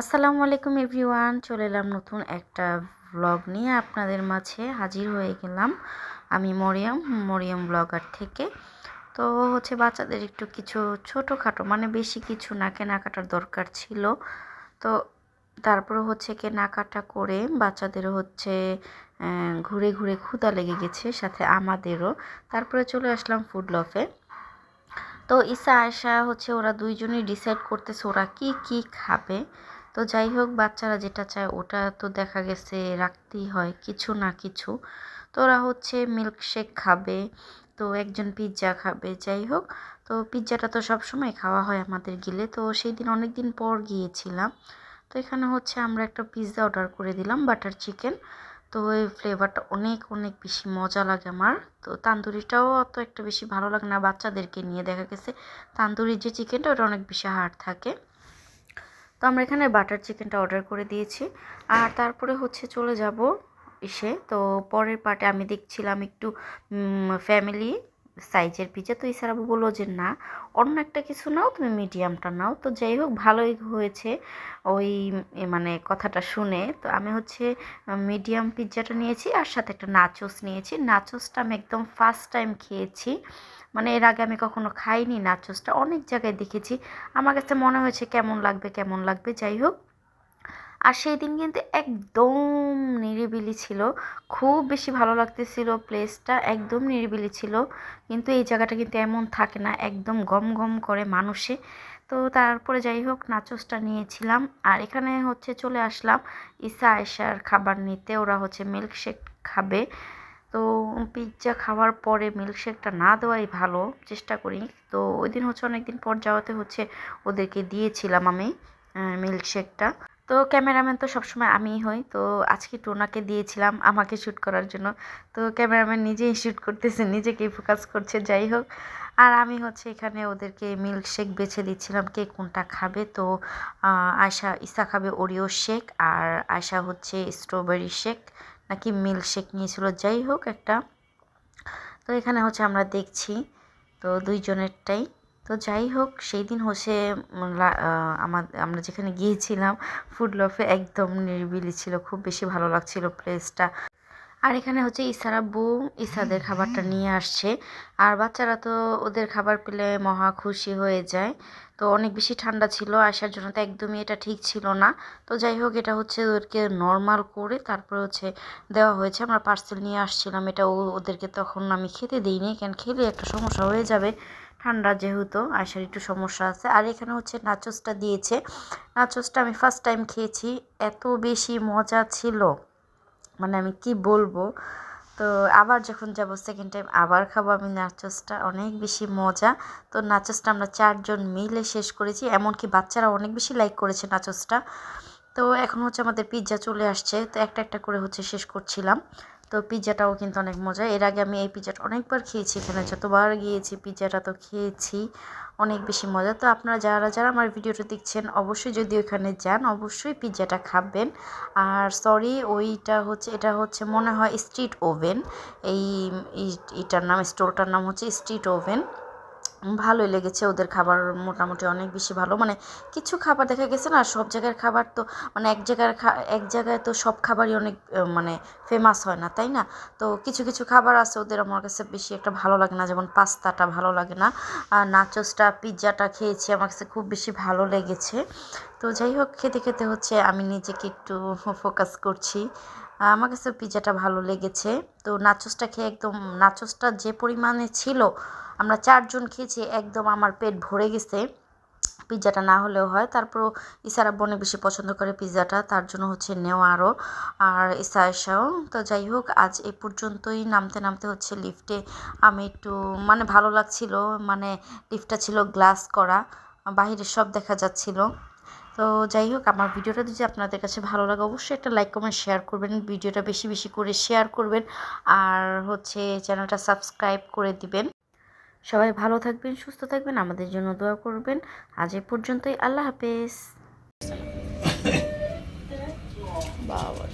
আসসালামু আলাইকুম এভরিওয়ান, চলে এলাম নতুন একটা ব্লগ নিয়ে আপনাদের মাঝে হাজির হয়ে গেলাম আমি মরিয়ম মরিয়ম ব্লগার থেকে। তো হচ্ছে বাচ্চাদের একটু কিছু ছোটোখাটো মানে বেশি কিছু না, কেনাকাটার দরকার ছিল। তো তারপরে হচ্ছে কেনাকাটা করে বাচ্চাদের হচ্ছে ঘুরে ঘুরে ক্ষুদা লেগে গেছে, সাথে আমাদেরও। তারপরে চলে আসলাম ফুড লফে তো ইসা আয়সা হচ্ছে ওরা দুইজনই ডিসাইড করতেছে ওরা কি কি খাবে। তো যাই হোক, বাচ্চারা যেটা চায় ওটা তো দেখা গেছে রাখতেই হয়, কিছু না কিছু। তো ওরা হচ্ছে মিল্কশেক খাবে, তো একজন পিৎজা খাবে, যাই হোক। তো পিৎজাটা তো সব সময় খাওয়া হয় আমাদের গিলে। তো সেই দিন অনেক দিন পর গিয়েছিলাম। তো এখানে হচ্ছে আমরা একটা পিৎজা অর্ডার করে দিলাম বাটার চিকেন তো এই ফ্লেভারটা অনেক অনেক বেশি মজা লাগে আমার। তো তান্দুরিটাও অত একটা বেশি ভালো লাগে না বাচ্চাদেরকে নিয়ে। দেখা গেছে তান্দুরির যে চিকেনটা ওটা অনেক বেশি হার্ড থাকে। তো আমরা এখানে বাটার চিকেনটা অর্ডার করে দিয়েছি। আর তারপরে হচ্ছে চলে যাব এসে তো পরের পার্টে আমি দেখছিলাম একটু ফ্যামিলি সাইজের পিজা তো ইসারাবু বলল যে না, অন্য একটা কিছু নাও, তুমি মিডিয়ামটা নাও। তো যাই হোক, ভালোই হয়েছে ওই মানে কথাটা শুনে। তো আমি হচ্ছে মিডিয়াম পিৎজাটা নিয়েছি আর সাথে একটা নাচোস নিয়েছি। নাচোসটা আমি একদম ফার্স্ট টাইম খেয়েছি। মানে এর আগে আমি কখনো খাইনি নাচোসটা। অনেক জায়গায় দেখেছি। আমার কাছে মনে হয়েছে কেমন লাগবে কেমন লাগবে, যাই হোক। আর সেই দিন কিন্তু একদম নিরিবিলি ছিল। খুব বেশি ভালো লাগতেছিল প্লেসটা একদম নিরিবিলি ছিল। কিন্তু এই জায়গাটা কিন্তু এমন থাকে না, একদম গম গম করে মানুষে। তো তারপরে যাই হোক নাচসটা নিয়েছিলাম। আর এখানে হচ্ছে চলে আসলাম ইসা আয়সার খাবার নিতে। ওরা হচ্ছে মিল্কশেক খাবে। তো পিৎজা খাওয়ার পরে মিল্কশেকটা না দেওয়াই ভালো, চেষ্টা করি। তো ওই দিন হচ্ছে অনেক দিন পর যাওয়াতে হচ্ছে ওদেরকে দিয়েছিলাম আমি মিল্কশেকটা তো ক্যামেরাম্যান তো সবসময় আমিই হই। তো আজকে টোনাকে দিয়েছিলাম আমাকে শ্যুট করার জন্য। তো ক্যামেরাম্যান নিজেই শ্যুট করতেছে, নিজেকেই ফোকাস করছে, যাই হোক। আর আমি হচ্ছে এখানে ওদেরকে মিল্কশেক বেছে দিচ্ছিলাম, কে কোনটা খাবে। তো আয়সা ইসা খাবে ওরিও শেক আর আয়সা হচ্ছে স্ট্রবেরি শেক নাকি মিল্কশেক নিয়েছিল, যাই হোক একটা। তো এখানে হচ্ছে আমরা দেখছি, তো দুইজনেরটাই। যাই হোক সেই দিন হচ্ছে আমার আমরা যেখানে গিয়েছিলাম ফুড লফে একদম নিরিবিলি ছিল, খুব বেশি ভালো লাগছিল প্লেসটা আর এখানে হচ্ছে ইসারা বউ ইসাদের খাবারটা নিয়ে আসছে। আর বাচ্চারা তো ওদের খাবার পেলে মহা খুশি হয়ে যায়। তো অনেক বেশি ঠান্ডা ছিল, আসার জন্য তো একদমই এটা ঠিক ছিল না। তো যাই হোক, এটা হচ্ছে ওদেরকে নর্মাল করে তারপরে হচ্ছে দেওয়া হয়েছে। আমরা পার্সেল নিয়ে আসছিলাম, এটা ওদেরকে তখন আমি খেতে দিইনি, কেন খেলে একটা সমস্যা হয়ে যাবে। ঠান্ডা যেহেতু আসার একটু সমস্যা আছে। আর এখানে হচ্ছে নাচোসটা দিয়েছে। নাচোসটা আমি ফার্স্ট টাইম খেয়েছি, এত বেশি মজা ছিল। মানে আমি কি বলব? তো আবার যখন যাব সেকেন্ড টাইম আবার খাব আমি নাচোসটা, অনেক বেশি মজা। তো নাচোসটা আমরা চারজন মিলে শেষ করেছি, এমনকি বাচ্চারা অনেক বেশি লাইক করেছে নাচোসটা। তো এখন হচ্ছে আমাদের পিৎজা চলে আসছে, তো একটা একটা করে হচ্ছে শেষ করছিলাম। তো পিৎজাটাও কিন্তু অনেক মজা এর আগে আমি এই পিৎজাটা অনেকবার খেয়েছি এখানে, যতবার গিয়েছি পিজ্জাটা তো খেয়েছি, অনেক বেশি মজা তো আপনারা যারা যারা আমার ভিডিওটা দেখছেন, অবশ্যই যদি ওখানে যান, অবশ্যই পিৎজাটা খাবেন। আর সরি ওইটা হচ্ছে, এটা হচ্ছে মনে হয় স্ট্রিট ওভেন এই এটার নাম, স্টোরটার নাম হচ্ছে স্ট্রিট ওভেন ভালোই লেগেছে। ওদের খাবার মোটামুটি অনেক বেশি ভালো। মানে কিছু খাবার দেখা গেছে না, সব জায়গার খাবার তো মানে এক জায়গার এক জায়গায় তো সব খাবারই অনেক মানে ফেমাস হয় না, তাই না? তো কিছু কিছু খাবার আছে ওদের আমার কাছে বেশি একটা ভালো লাগে না, যেমন পাস্তাটা ভালো লাগে না। আর নাচোসটা পিৎজাটা খেয়েছি, আমার কাছে খুব বেশি ভালো লেগেছে। তো যাই হোক, খেতে খেতে হচ্ছে আমি নিজেকে একটু ফোকাস করছি। আমার কাছে পিৎজাটা ভালো লেগেছে। তো নাচোসটা খেয়ে একদম নাচোসটা যে পরিমাণে ছিল, আমরা চারজন খেয়েছি, একদম আমার পেট ভরে গেছে। পিৎজাটা না হলেও হয়। তারপর ইসারা বনে বেশি পছন্দ করে পিৎজাটা তার জন্য হচ্ছে নেওয়া আরও। আর ইসা এসাও। তো যাই হোক, আজ এ পর্যন্তই। নামতে নামতে হচ্ছে লিফটে আমি একটু মানে ভালো লাগছিল মানে লিফটটা ছিল গ্লাস করা। বাহিরে সব দেখা যাচ্ছিল। তো যাই হোক আমার ভিডিওটা যদি আপনাদের কাছে ভালো লাগে অবশ্যই একটা লাইক কমেন্ট শেয়ার করবেন। ভিডিওটা বেশি বেশি করে শেয়ার করবেন আর হচ্ছে চ্যানেলটা সাবস্ক্রাইব করে দিবেন। সবাই ভালো থাকবেন সুস্থ থাকবেন আমাদের জন্য দোয়া করবেন। আজ এ পর্যন্তই আল্লাহ হাফেজ। বাবা